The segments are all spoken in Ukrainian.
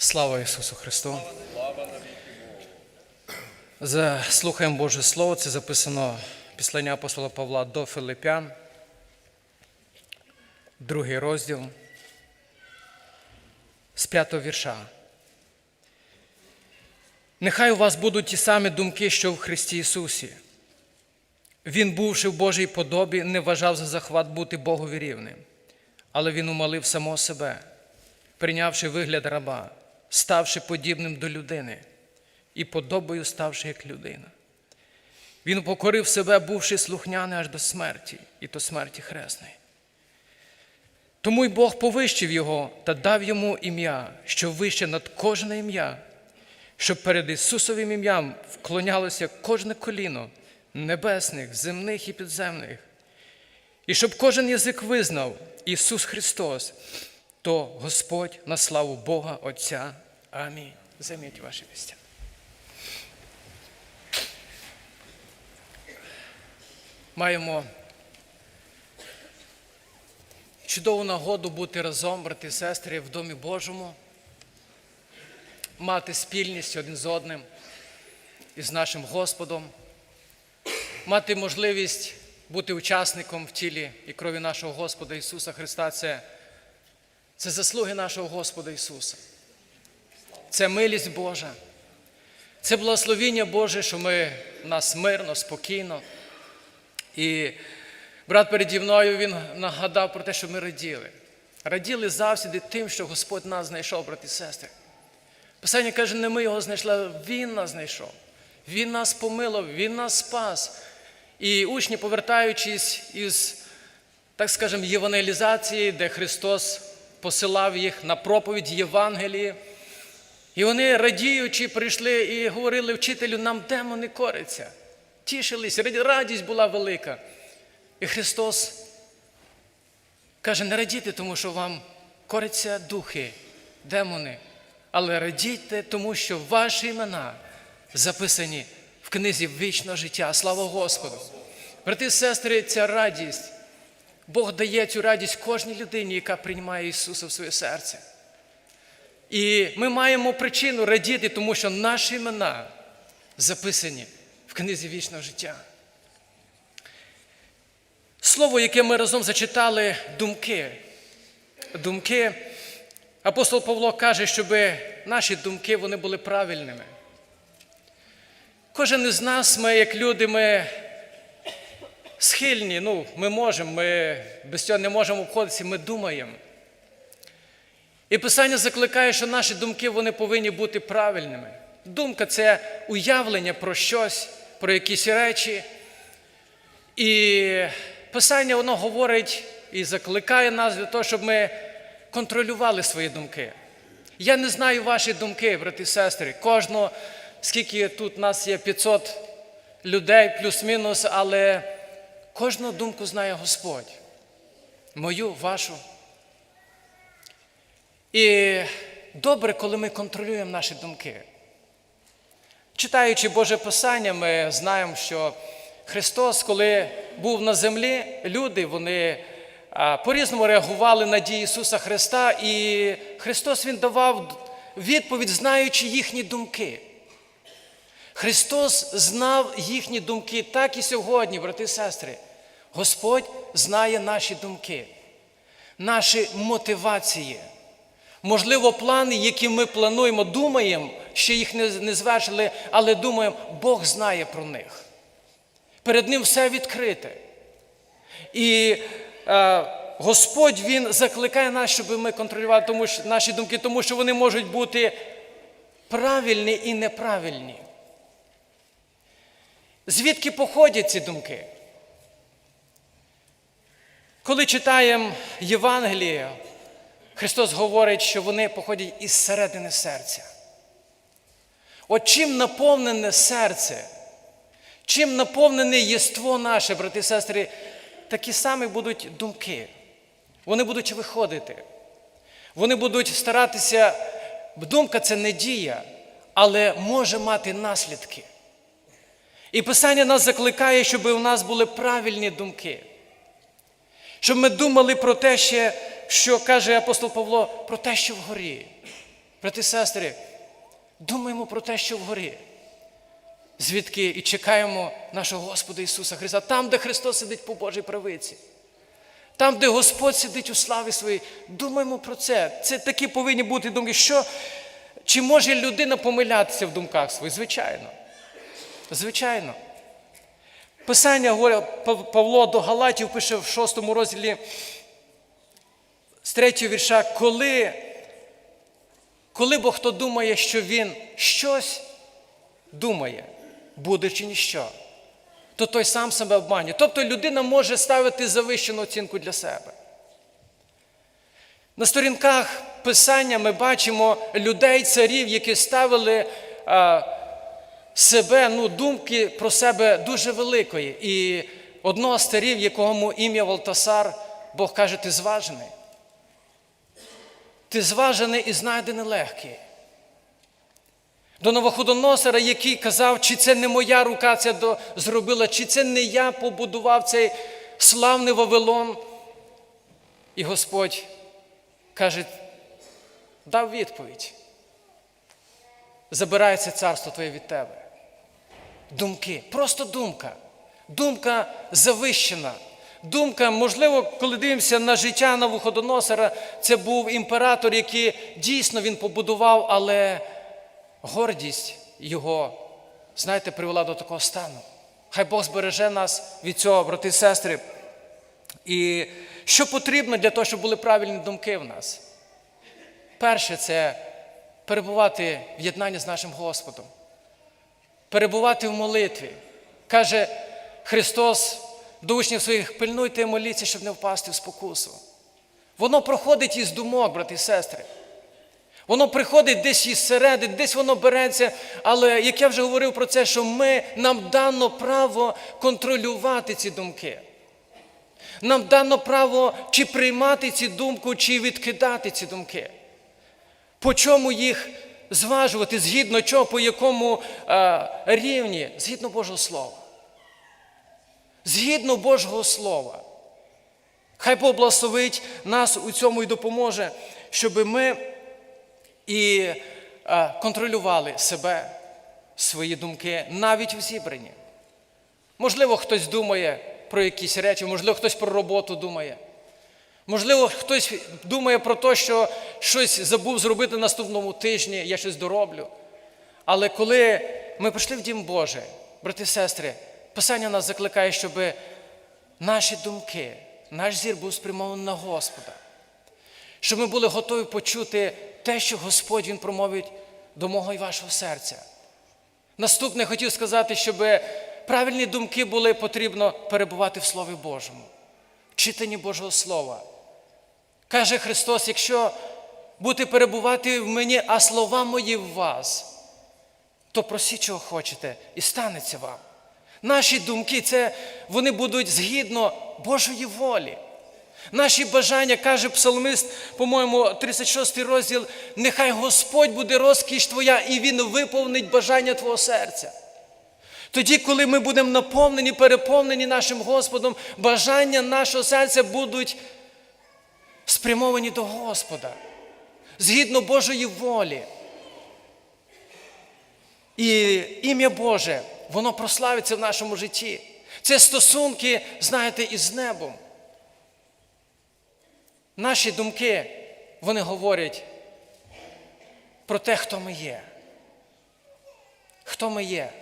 Слава Ісусу Христу! Слухаємо Боже Слово, це записано післання апостола Павла до Филипян, другий розділ з п'ятого вірша. Нехай у вас будуть ті самі думки, що в Христі Ісусі. Він, бувши в Божій подобі, не вважав за захват бути Богові рівним, але він умалив самого себе, прийнявши вигляд раба, ставши подібним до людини і подобою ставши як людина. Він покорив себе, бувши слухняний аж до смерті, і до смерті хресної. Тому й Бог повищив його та дав йому ім'я, що вище над кожне ім'я, щоб перед Ісусовим ім'ям вклонялося кожне коліно небесних, земних і підземних, і щоб кожен язик визнав Ісус Христос, то Господь на славу Бога Отця. Амінь. Займіть ваші місця. Маємо чудову нагоду бути разом, брати і сестри, в Домі Божому, мати спільність один з одним із нашим Господом, мати можливість бути учасником в тілі і крові нашого Господа Ісуса Христа. Це, це заслуги нашого Господа Ісуса. Це милість Божа. Це благословіння Боже, що ми нас мирно, спокійно. І брат переді мною він нагадав про те, що ми раділи. Раділи завжди тим, що Господь нас знайшов, брати і сестри. Писання каже, не ми його знайшли, Він нас знайшов. Він нас помилував, Він нас спас. І учні, повертаючись із, так скажемо, євангелізації, де Христос посилав їх на проповідь Євангелії, і вони, радіючи, прийшли і говорили вчителю, нам демони коряться. Тішились, радість була велика. І Христос каже, не радійте, тому що вам коряться духи, демони, але радійте, тому що ваші імена записані в книзі вічного життя. Слава Господу! Брати сестри, ця радість, Бог дає цю радість кожній людині, яка приймає Ісуса в своє серце. І ми маємо причину радіти, тому що наші імена записані в книзі вічного життя. Слово, яке ми разом зачитали, думки. Думки. Апостол Павло каже, щоб наші думки вони були правильними. Кожен із нас, ми, як люди, ми схильні, ну, ми можемо, ми без цього не можемо обходитися, ми думаємо. І Писання закликає, що наші думки вони повинні бути правильними. Думка це уявлення про щось, про якісь речі. І Писання воно говорить і закликає нас для того, щоб ми контролювали свої думки. Я не знаю ваші думки, брати і сестри. Кожного, скільки тут нас є 500 людей, плюс-мінус, але кожну думку знає Господь. Мою, вашу. І добре, коли ми контролюємо наші думки. Читаючи Боже Писання, ми знаємо, що Христос, коли був на землі, люди вони по-різному реагували на дії Ісуса Христа, і Христос Він давав відповідь, знаючи їхні думки. Христос знав їхні думки, так і сьогодні, брати і сестри. Господь знає наші думки, наші мотивації. Можливо, плани, які ми плануємо, думаємо, ще їх не, звершили, але думаємо, Бог знає про них. Перед Ним все відкрите. І е, Господь Він закликає нас, щоб ми контролювали тому, що, наші думки, тому що вони можуть бути правильні і неправильні. Звідки походять ці думки? Коли читаємо Євангеліє, Христос говорить, що вони походять із середини серця. От чим наповнене серце, чим наповнене єство наше, брати і сестри, такі самі будуть думки. Вони будуть виходити. Вони будуть старатися, думка це не дія, але може мати наслідки. І Писання нас закликає, щоб у нас були правильні думки. Щоб ми думали про те, ще, що каже апостол Павло, про те, що вгорі. Брати і сестри, думаємо про те, що вгорі. Звідки і чекаємо нашого Господа Ісуса Христа, там, де Христос сидить по Божій правиці. Там, де Господь сидить у славі своїй, думаємо про це. Це такі повинні бути думки, що чи може людина помилятися в думках своїх? Звичайно. Звичайно. Писання Павло до Галатів пише в шостому розділі з третього вірша, коли, коли бо хто думає, що він щось думає, будучи ніщо, то той сам себе обманює. Тобто людина може ставити завищену оцінку для себе. На сторінках Писання ми бачимо людей, царів, які ставили а, себе, ну, думки про себе дуже великої. І одного з царів, якому ім'я Валтасар, Бог каже, ти зважений. Ти зважений і знайдений легкий. До Новоходоносора, який казав, чи це не моя рука це зробила, чи це не я побудував цей славний Вавилон. І Господь каже, дав відповідь. Забирається царство твоє від тебе. Думки, просто думка. Думка завищена. Думка, можливо, коли дивимося на життя Навуходоносора, це був імператор, який дійсно він побудував, але гордість його, знаєте, привела до такого стану. Хай Бог збереже нас від цього, брати і сестри. І що потрібно для того, щоб були правильні думки в нас? Перше, це перебувати в єднанні з нашим Господом, перебувати в молитві. Каже Христос до учнів своїх, пильнуйте і моліться, щоб не впасти в спокусу. Воно проходить із думок, брати і сестри. Воно приходить десь із середини, десь воно береться. Але як я вже говорив про це, що ми, нам дано право контролювати ці думки. Нам дано право чи приймати ці думки, чи відкидати ці думки. По чому їх зважувати, згідно чого, по якому е, рівні, згідно Божого Слова. Згідно Божого Слова. Хай Бог благословить нас у цьому і допоможе, щоб ми і е, контролювали себе, свої думки навіть у зібранні. Можливо, хтось думає про якісь речі, можливо, хтось про роботу думає. Можливо, хтось думає про те, що щось забув зробити наступному тижні, я щось дороблю. Але коли ми прийшли в Дім Божий, брати і сестри, Писання нас закликає, щоб наші думки, наш зір був спрямований на Господа. Щоб ми були готові почути те, що Господь Він промовить до мого і вашого серця. Наступне хотів сказати, щоб правильні думки були потрібно перебувати в Слові Божому, в читанні Божого Слова. Каже Христос, якщо будете перебувати в мені, а слова мої в вас, то просіть, чого хочете, і станеться вам. Наші думки, це вони будуть згідно Божої волі. Наші бажання, каже псалмист, по-моєму, 36 розділ, нехай Господь буде розкіш твоя, і Він виповнить бажання твого серця. Тоді, коли ми будемо наповнені, переповнені нашим Господом, бажання нашого серця будуть спрямовані до Господа, згідно Божої волі. І ім'я Боже, воно прославиться в нашому житті. Це стосунки, знаєте, із небом. Наші думки, вони говорять про те, хто ми є. Хто ми є.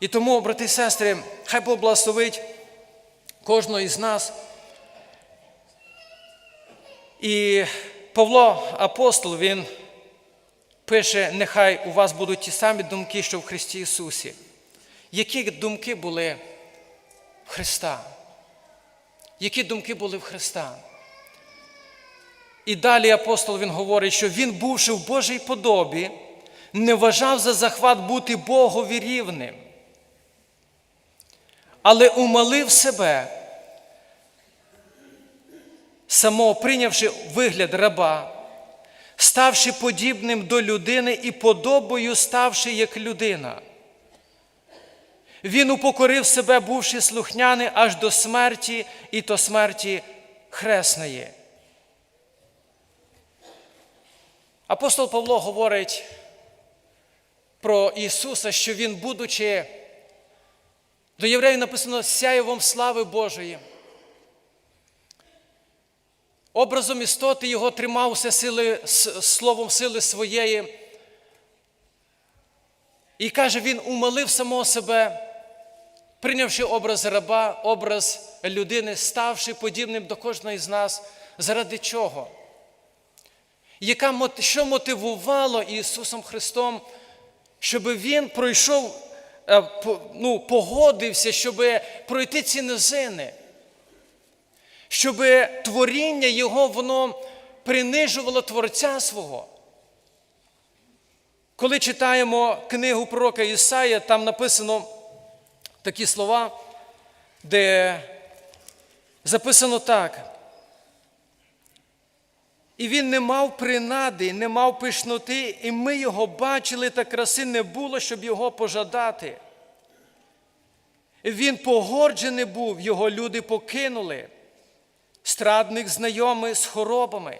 І тому, брати і сестри, хай Бог благословить кожного із нас. І Павло апостол, він пише, нехай у вас будуть ті самі думки, що в Христі Ісусі. Які думки були в Христа? Які думки були в Христа? І далі апостол він говорить, що він, бувши в Божій подобі, не вважав за захват бути Богові рівним, але умалив себе, самого прийнявши вигляд раба, ставши подібним до людини і подобою ставши як людина. Він упокорив себе, бувши слухняний аж до смерті, і то смерті хресної. Апостол Павло говорить про Ісуса, що Він, будучи, до євреїв написано сяєвом слави Божої. Образом істоти його тримався сили, словом сили своєї. І каже, він умолив самого себе, прийнявши образ раба, образ людини, ставши подібним до кожного з нас. Заради чого? Яка, що мотивувало Ісусом Христом, щоб Він пройшов, е, ну, погодився, щоб пройти ці низини? Щоб творіння Його воно принижувало Творця свого. Коли читаємо книгу пророка Ісая, там написано такі слова, де записано так. І він не мав принади, не мав пишноти, і ми його бачили, та краси не було, щоб його пожадати. Він погорджений був, його люди покинули, страдник знайомий з хоробами,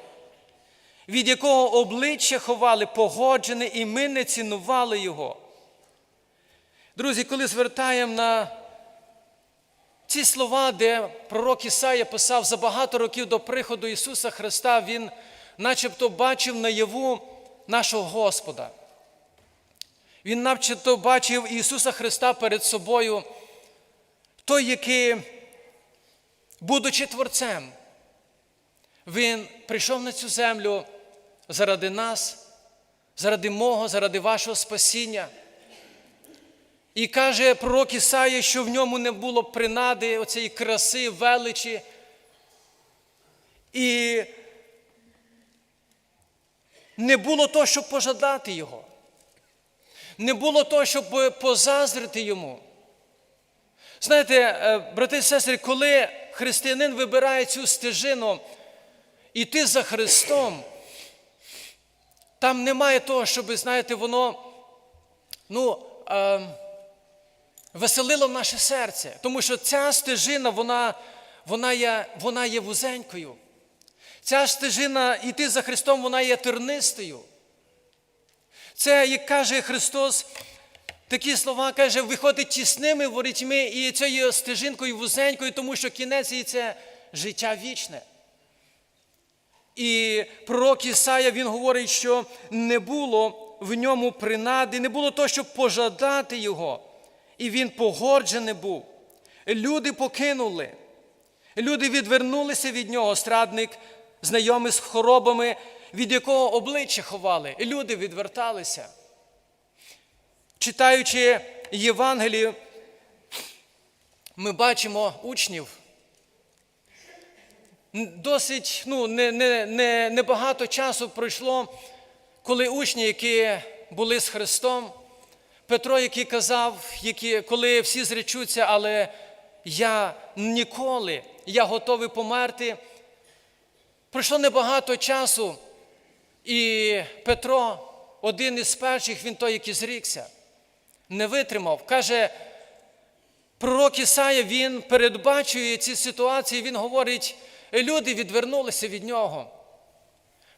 від якого обличчя ховали погоджене, і ми не цінували його. Друзі, коли звертаємо на ці слова, де пророк Ісая писав за багато років до приходу Ісуса Христа, Він начебто бачив наяву нашого Господа. Він начебто бачив Ісуса Христа перед собою, той, який, будучи Творцем, Він прийшов на цю землю заради нас, заради мого, заради вашого спасіння. І каже пророк Ісая, що в ньому не було принади оцієї краси, величі. І не було того, щоб пожадати його. Не було того, щоб позазрити йому. Знаєте, е, брати і сестри, коли християнин вибирає цю стежину іти за Христом, там немає того, щоб, знаєте, воно, ну, е, веселило наше серце. Тому що ця стежина, вона, вона, є, вона є вузенькою. Ця стежина іти за Христом, вона є тернистою. Це, як каже Христос, такі слова каже, виходить тісними ворітьми і цією стежинкою вузенькою, тому що кінець її це життя вічне. І пророк Ісая, він говорить, що не було в ньому принади, не було того, щоб пожадати його. І він погоджений був. Люди покинули. Люди відвернулися від нього, страдник, знайомий з хворобами, від якого обличчя ховали. Люди відверталися. Читаючи Євангелію, ми бачимо учнів. Досить ну, не, не, не, не часу пройшло, коли учні, які були з Христом, Петро, який казав, які, коли всі зречуться, але я ніколи, я готовий померти. Пройшло небагато часу, і Петро, один із перших, він той, який зрікся, не витримав. Каже, пророк Ісая, він передбачує ці ситуації, він говорить, люди відвернулися від нього.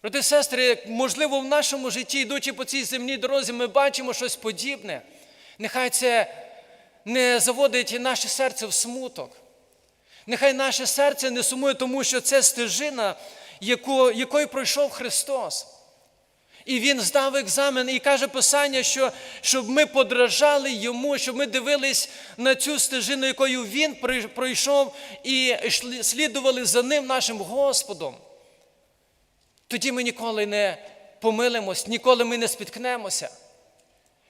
Брати і сестри, можливо, в нашому житті, йдучи по цій земній дорозі, ми бачимо щось подібне. Нехай це не заводить наше серце в смуток. Нехай наше серце не сумує, тому що це стежина, яку, якою пройшов Христос. І Він здав екзамен і каже Писання, що щоб ми подражали йому, щоб ми дивились на цю стежину, якою Він пройшов, і слідували за ним нашим Господом. Тоді ми ніколи не помилимось, ніколи ми не спіткнемося.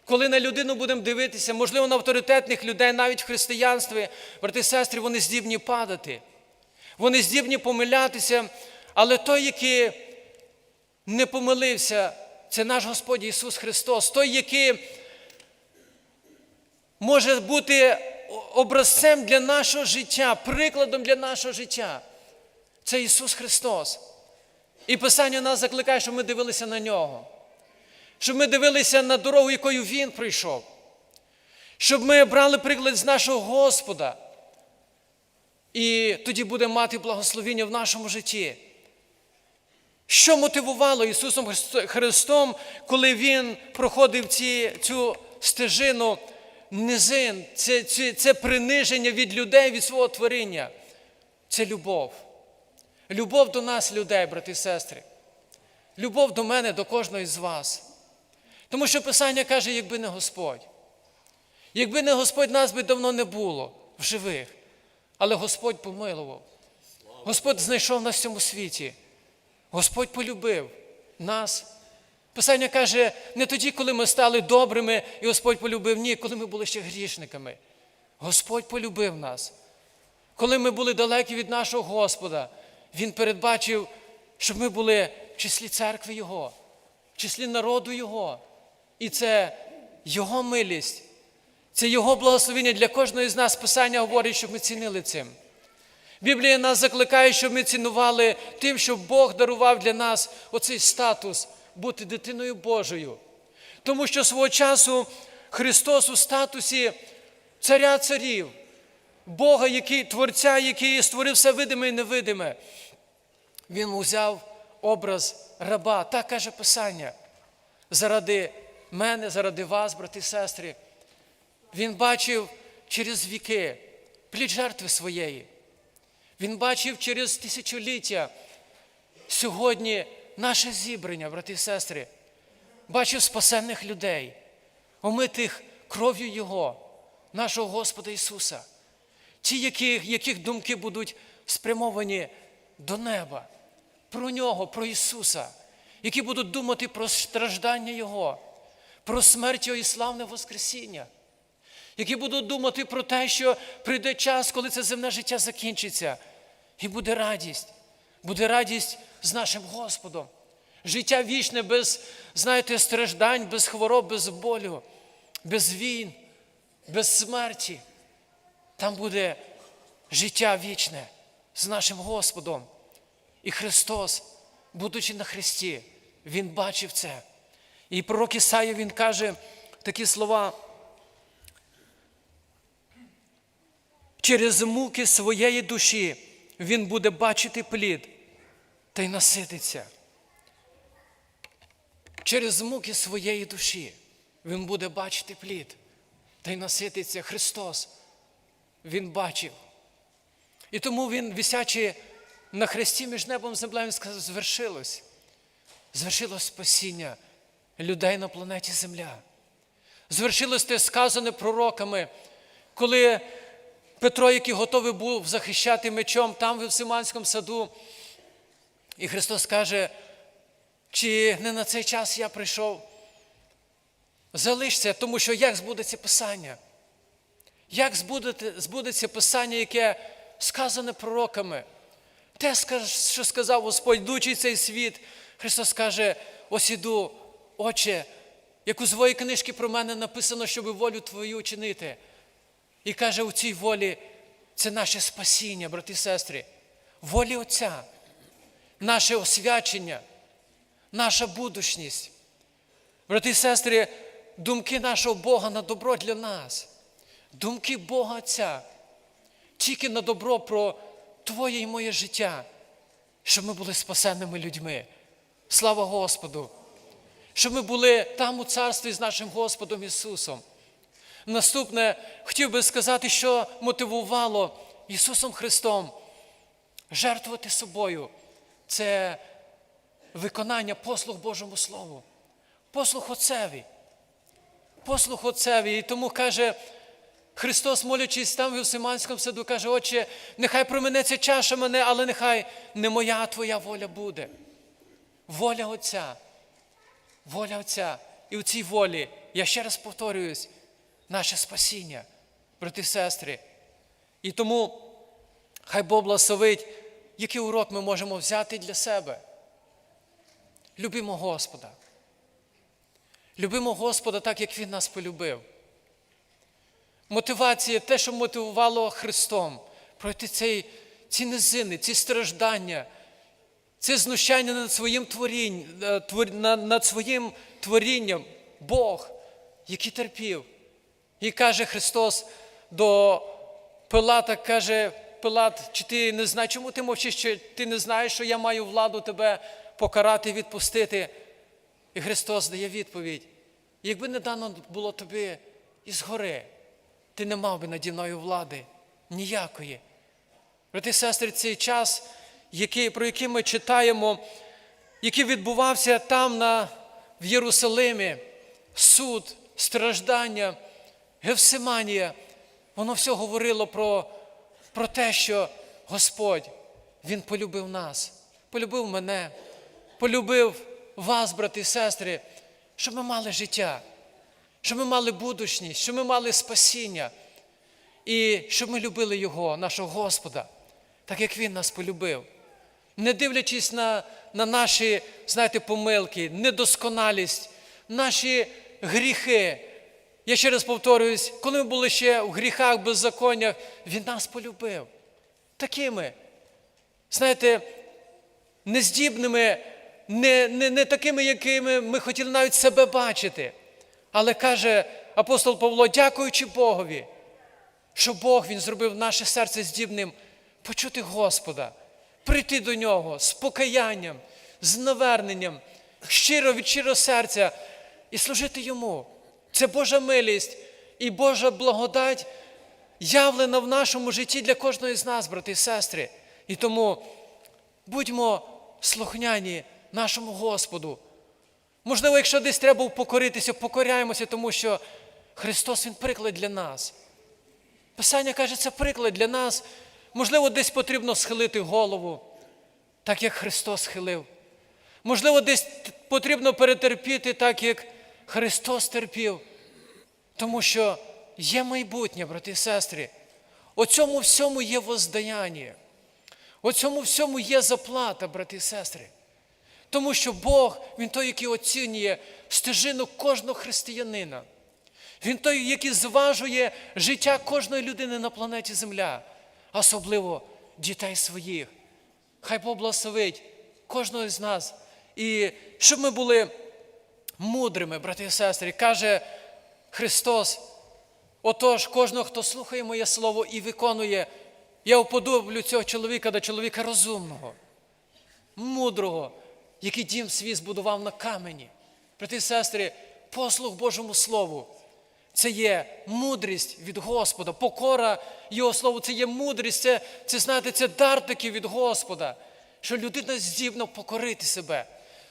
Коли на людину будемо дивитися, можливо, на авторитетних людей, навіть в християнстві, брати і сестри, вони здібні падати, вони здібні помилятися, але той, який не помилився, це наш Господь Ісус Христос, той, який може бути образцем для нашого життя, прикладом для нашого життя. Це Ісус Христос. І Писання нас закликає, щоб ми дивилися на нього, щоб ми дивилися на дорогу, якою Він прийшов, щоб ми брали приклад з нашого Господа. І тоді будемо мати благословіння в нашому житті. Що мотивувало Ісусом Христом, коли Він проходив ці, цю стежину низин, це, це, це приниження від людей, від свого творіння? Це любов. Любов до нас, людей, брати і сестри. Любов до мене, до кожного із вас. Тому що Писання каже, якби не Господь. Якби не Господь, нас би давно не було в живих. Але Господь помилував. Господь знайшов нас в цьому світі. Господь полюбив нас. Писання каже, не тоді, коли ми стали добрими, і Господь полюбив, ні, коли ми були ще грішниками. Господь полюбив нас. Коли ми були далекі від нашого Господа, Він передбачив, щоб ми були в числі церкви Його, в числі народу Його. І це Його милість, це Його благословення для кожного з нас. Писання говорить, щоб ми цінили цим. Біблія нас закликає, щоб ми цінували тим, що Бог дарував для нас оцей статус бути дитиною Божою. Тому що свого часу Христос у статусі царя царів, Бога, який, Творця, який створив все видиме і невидиме. Він узяв образ раба, так каже Писання, заради мене, заради вас, брати і сестри. Він бачив через віки плід жертви своєї. Він бачив через тисячоліття сьогодні наше зібрання, брати і сестри, бачив спасенних людей, омитих кров'ю Його, нашого Господа Ісуса, ті, яких, яких думки будуть спрямовані до неба, про Нього, про Ісуса, які будуть думати про страждання Його, про смерть Його і славне Воскресіння які будуть думати про те, що прийде час, коли це земне життя закінчиться, і буде радість, буде радість з нашим Господом. Життя вічне без, знаєте, страждань, без хвороб, без болю, без війн, без смерті. Там буде життя вічне з нашим Господом. І Христос, будучи на Христі, Він бачив це. І пророк Ісая, він каже такі слова. Через муки своєї душі він буде бачити плід та й насититься. Через муки своєї душі він буде бачити плід та й насититься Христос. Він бачив. І тому він, висячи на хресті між небом і землею, сказав, звершилось. Звершилось спасіння людей на планеті Земля. Звершилось те сказане пророками, коли Петро, який готовий був захищати мечом там в Гефсиманському саду. І Христос каже, чи не на цей час я прийшов? Залишся, тому що як збудеться Писання? Як збудеться, Писання, яке сказане пророками? Те, що сказав Господь, йдучи цей світ, Христос каже, ось іду, Отче, як у своїй книжці про мене написано, щоб волю Твою чинити. І каже, у цій волі це наше спасіння, брати і сестри, волі Отця, наше освячення, наша будучність. Брати і сестри, думки нашого Бога на добро для нас, думки Бога Отця, тільки на добро про Твоє і моє життя, щоб ми були спасенними людьми. Слава Господу! Щоб ми були там у царстві з нашим Господом Ісусом. Наступне, хотів би сказати, що мотивувало Ісусом Христом жертвувати собою. Це виконання послуг Божому Слову, послуг Отцеві. Послуг Отцеві. І тому каже Христос, молячись там в Євсиманському саду, каже, Отче, нехай променеться чаша мене, але нехай не моя, а Твоя воля буде. Воля Отця. Воля Отця. І у цій волі, я ще раз повторююсь, наше спасіння, брати і сестри. І тому хай Бог благословить, який урок ми можемо взяти для себе. Любимо Господа. Любимо Господа так, як Він нас полюбив. Мотивація, те, що мотивувало Христом, пройти цей, ці низини, ці страждання, це знущання над своїм творінням, над своїм творінням, Бог, який терпів. І каже Христос до Пилата, каже, Пилат, чи ти не знаєш, чому ти мовчиш, що ти не знаєш, що я маю владу тебе покарати, відпустити. І Христос дає відповідь. Якби не дано було тобі із гори, ти не мав би наді мною влади ніякої. Брати сестри, цей час, який, про який ми читаємо, який відбувався там на, в Єрусалимі, суд, страждання, Гевсиманія, воно все говорило про, про те, що Господь, Він полюбив нас, полюбив мене, полюбив вас, брати і сестри, щоб ми мали життя, щоб ми мали будучність, щоб ми мали спасіння. І щоб ми любили Його, нашого Господа, так як Він нас полюбив. Не дивлячись на, на наші, знаєте, помилки, недосконалість, наші гріхи. Я ще раз повторююсь, коли ми були ще в гріхах, беззаконнях, Він нас полюбив. Такими, знаєте, нездібними, не, не, не такими, якими ми хотіли навіть себе бачити. Але каже апостол Павло, дякуючи Богові, що Бог Він зробив наше серце здібним почути Господа, прийти до Нього з покаянням, з наверненням, щиро від щиро серця і служити Йому. Це Божа милість і Божа благодать явлена в нашому житті для кожного з нас, брати і сестри. І тому будьмо слухняні нашому Господу. Можливо, якщо десь треба покоритися, покоряємося, тому що Христос Він приклад для нас. Писання каже, це приклад для нас. Можливо, десь потрібно схилити голову, так як Христос схилив. Можливо, десь потрібно перетерпіти, так як Христос терпів. Тому що є майбутнє, брати і сестри. У цьому всьому є воздаяння. У цьому всьому є заплата, брати і сестри. Тому що Бог, Він той, який оцінює стежину кожного християнина. Він той, який зважує життя кожної людини на планеті Земля, особливо дітей своїх. Хай Бог благословить кожного з нас. І щоб ми були мудрими, брати і сестри, каже Христос. Отож, кожного, хто слухає моє слово і виконує, я уподоблю цього чоловіка до чоловіка розумного, мудрого, який дім свій збудував на камені. Брати і сестри, послух Божому Слову. Це є мудрість від Господа, покора Його Слову, це є мудрість, це, це знаєте, це дар такий від Господа, що людина здібна покорити себе,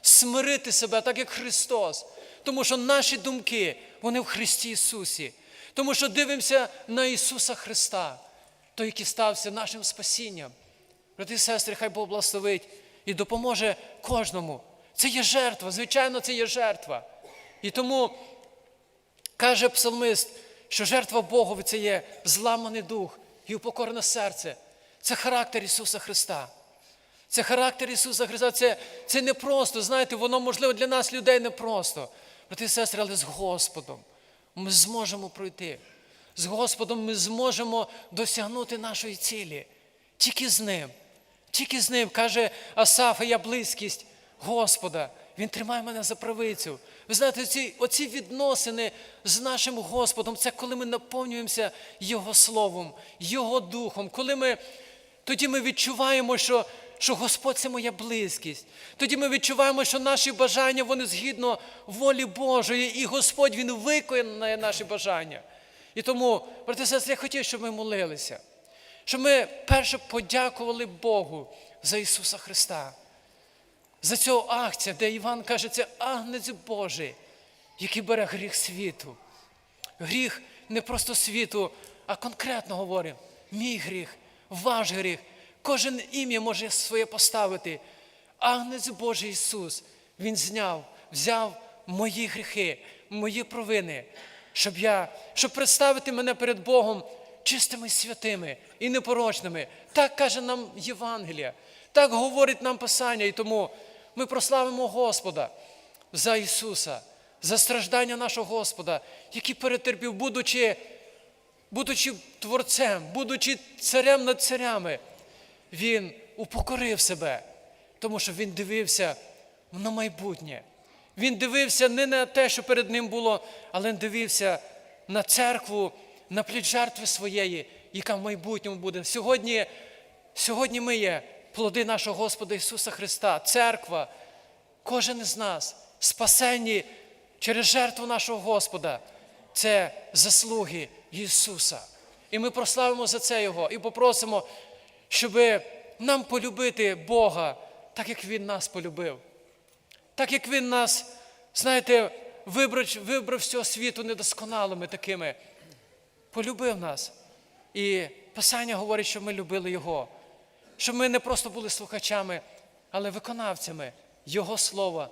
смирити себе, так як Христос. Тому що наші думки, вони в Христі Ісусі. Тому що дивимося на Ісуса Христа, той, який стався нашим спасінням. Брати і сестри, хай Бог благословить і допоможе кожному. Це є жертва, звичайно, це є жертва. І тому каже псалмист, що жертва Богові це є зламаний дух і упокорене серце. Це характер Ісуса Христа. Це характер Ісуса Христа. Це, це не просто, знаєте, воно можливо для нас, людей, не просто. Брати і сестри, але з Господом ми зможемо пройти. З Господом ми зможемо досягнути нашої цілі. Тільки з Ним. Тільки з Ним, каже Асафа, я близькість Господа. Він тримає мене за правицю. Ви знаєте, ці, оці відносини з нашим Господом це коли ми наповнюємося Його Словом, Його Духом, коли ми тоді ми відчуваємо, що що Господь це моя близькість. Тоді ми відчуваємо, що наші бажання вони згідно волі Божої, і Господь Він виконує наші бажання. І тому, брати і сестри, я хотів, щоб ми молилися, щоб ми перше подякували Богу за Ісуса Христа, за цього акція, де Іван каже, це агнець Божий, який бере гріх світу. Гріх не просто світу, а конкретно говорить, мій гріх, ваш гріх. Кожен ім'я може своє поставити. Агнець Божий Ісус, Він зняв, взяв мої гріхи, мої провини, щоб я, щоб представити мене перед Богом чистими святими і непорочними. Так каже нам Євангелія, так говорить нам Писання. І тому ми прославимо Господа за Ісуса, за страждання нашого Господа, який перетерпів, будучи, будучи Творцем, будучи царем над царями він упокорив себе, тому що він дивився на майбутнє. Він дивився не на те, що перед ним було, але він дивився на церкву, на плід жертви своєї, яка в майбутньому буде. Сьогодні, сьогодні ми є плоди нашого Господа Ісуса Христа, церква, кожен із нас спасенні через жертву нашого Господа. Це заслуги Ісуса. І ми прославимо за це Його і попросимо, щоб нам полюбити Бога, так як Він нас полюбив. Так як Він нас, знаєте, вибрав, вибрав цього світу недосконалими такими, полюбив нас. І Писання говорить, що ми любили Його, щоб ми не просто були слухачами, але виконавцями Його слова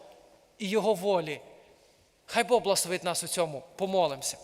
і Його волі. Хай Бог благословить нас у цьому. Помолимося.